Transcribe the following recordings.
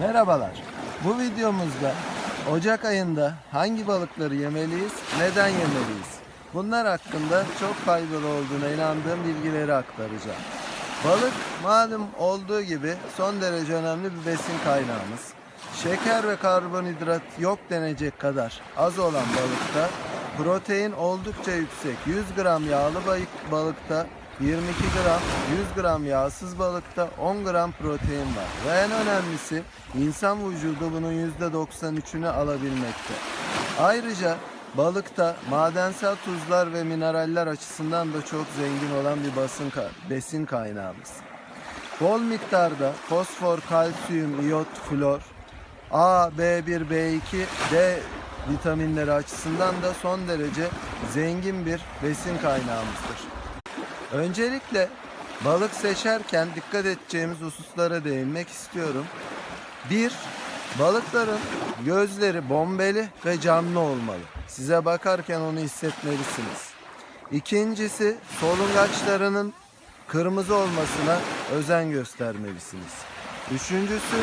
Merhabalar. Bu videomuzda Ocak ayında hangi balıkları yemeliyiz, neden yemeliyiz? Bunlar hakkında çok faydalı olduğuna inandığım bilgileri aktaracağım. Balık malum olduğu gibi son derece önemli bir besin kaynağımız. Şeker ve karbonhidrat yok denecek kadar az olan balıkta protein oldukça yüksek. 100 gram yağlı balık, balıkta 22 gram, 100 gram yağsız balıkta 10 gram protein var. Ve en önemlisi insan vücudu bunun %93'ünü alabilmekte. Ayrıca balıkta madensel tuzlar ve mineraller açısından da çok zengin olan bir basın besin kaynağımız. Bol miktarda fosfor, kalsiyum, iyot, flor, A, B1, B2, D vitaminleri açısından da son derece zengin bir besin kaynağımızdır. Öncelikle balık seçerken dikkat edeceğimiz hususlara değinmek istiyorum. Bir, balıkların gözleri bombeli ve canlı olmalı. Size bakarken onu hissetmelisiniz. İkincisi, solungaçlarının kırmızı olmasına özen göstermelisiniz. Üçüncüsü,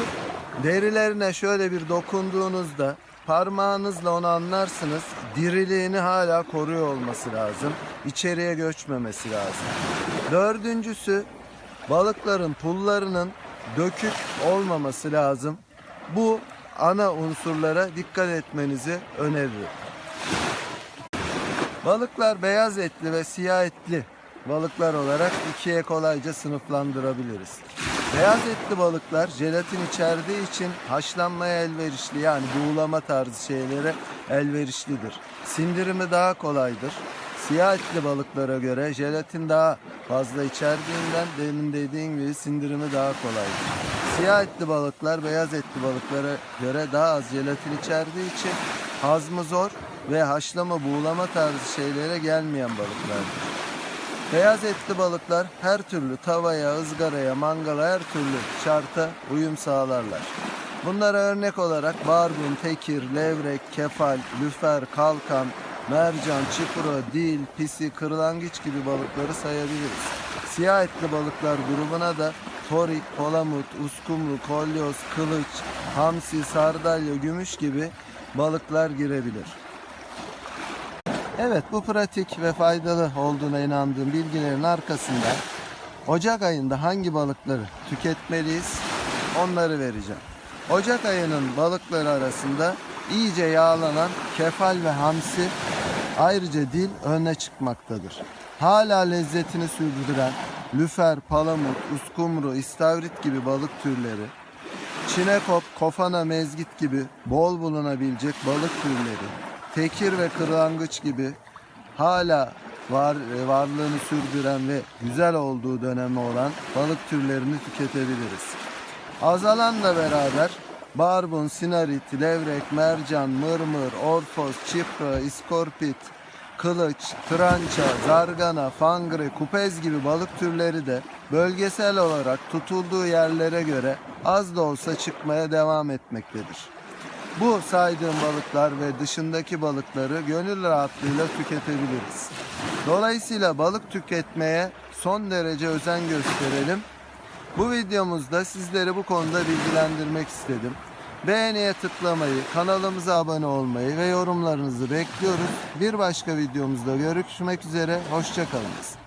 derilerine şöyle bir dokunduğunuzda parmağınızla onu anlarsınız. Diriliğini hala koruyor olması lazım. İçeriye göçmemesi lazım. Dördüncüsü, balıkların pullarının dökük olmaması lazım. Bu ana unsurlara dikkat etmenizi öneririm. Balıklar beyaz etli ve siyah etli balıklar olarak ikiye kolayca sınıflandırabiliriz. Beyaz etli balıklar jelatin içerdiği için haşlanmaya elverişli yani buğulama tarzı şeylere elverişlidir. Sindirimi daha kolaydır. Siyah etli balıklara göre jelatin daha fazla içerdiğinden demin dediğim gibi sindirimi daha kolaydır. Siyah etli balıklar beyaz etli balıklara göre daha az jelatin içerdiği için hazmı zor ve haşlama buğulama tarzı şeylere gelmeyen balıklardır. Beyaz etli balıklar her türlü tavaya, ızgaraya, mangala her türlü şarta uyum sağlarlar. Bunlara örnek olarak barbun, tekir, levrek, kefal, lüfer, kalkan, mercan, çipuro, dil, pisi, kırlangıç gibi balıkları sayabiliriz. Siyah etli balıklar grubuna da torik, palamut, uskumru, kolyoz, kılıç, hamsi, sardalya, gümüş gibi balıklar girebilir. Evet bu pratik ve faydalı olduğuna inandığım bilgilerin arkasında Ocak ayında hangi balıkları tüketmeliyiz onları vereceğim. Ocak ayının balıkları arasında iyice yağlanan kefal ve hamsi ayrıca dil öne çıkmaktadır. Hala lezzetini sürdüren lüfer, palamut, uskumru, istavrit gibi balık türleri Çinekop, kofana, mezgit gibi bol bulunabilecek balık türleri, tekir ve kırlangıç gibi hala var e, varlığını sürdüren ve güzel olduğu dönemi olan balık türlerini tüketebiliriz. Azalanla beraber barbun, sinarit, levrek, mercan, mırmır, orfos, çipra, iskorpit, kılıç, trança, zargana, fangre, kupez gibi balık türleri de bölgesel olarak tutulduğu yerlere göre az da olsa çıkmaya devam etmektedir. Bu saydığım balıklar ve dışındaki balıkları gönül rahatlığıyla tüketebiliriz. Dolayısıyla balık tüketmeye son derece özen gösterelim. Bu videomuzda sizleri bu konuda bilgilendirmek istedim. Beğeniye tıklamayı, kanalımıza abone olmayı ve yorumlarınızı bekliyoruz. Bir başka videomuzda görüşmek üzere, hoşçakalınız.